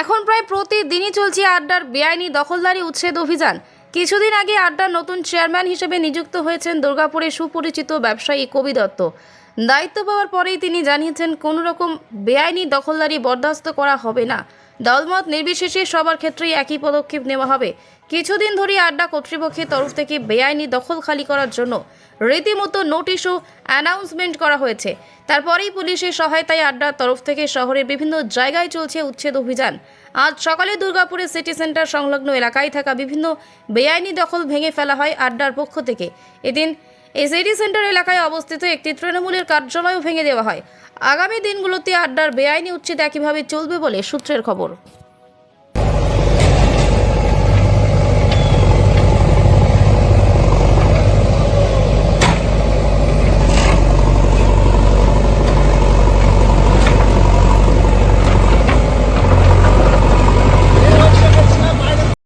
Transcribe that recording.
এখন প্রায় প্রতিদিনই চলছে আড্ডার বেআইনি দখলদারি উচ্ছেদ অভিযান। কিছুদিন আগে আড্ডার নতুন চেয়ারম্যান হিসেবে নিযুক্ত হয়েছেন দুর্গাপুরের সুপরিচিত ব্যবসায়ী কবি দত্ত। দায়িত্ব পাওয়ার পরেই তিনি জানিয়েছেন, কোনো রকম বেআইনি দখলদারি বরদাস্ত করা হবে না। দলমত নির্বিশেষে সবার ক্ষেত্রেই একই পদক্ষেপ নেওয়া হবে। কিছুদিন ধরে আড্ডা কর্তৃপক্ষের তরফ থেকে বেআইনি দখল খালি করার জন্য রীতিমতো নোটিশ ও অ্যানাউন্সমেন্ট করা হয়েছে। তারপরেই পুলিশের সহায়তায় আড্ডার তরফ থেকে শহরের বিভিন্ন জায়গায় চলছে উচ্ছেদ অভিযান। আজ সকালে দুর্গাপুরের সিটি সেন্টার সংলগ্ন এলাকায় থাকা বিভিন্ন বেআইনি দখল ভেঙে ফেলা হয় আড্ডার পক্ষ থেকে। এদিন সিটি সেন্টার এলাকায় অবস্থিত একটি তৃণমূলের কার্যালয়ও ভেঙে দেওয়া হয়। আগামী দিনগুলোতে আড্ডার বেআইনি উচ্ছেদ একইভাবে চলবে বলে সূত্রের খবর।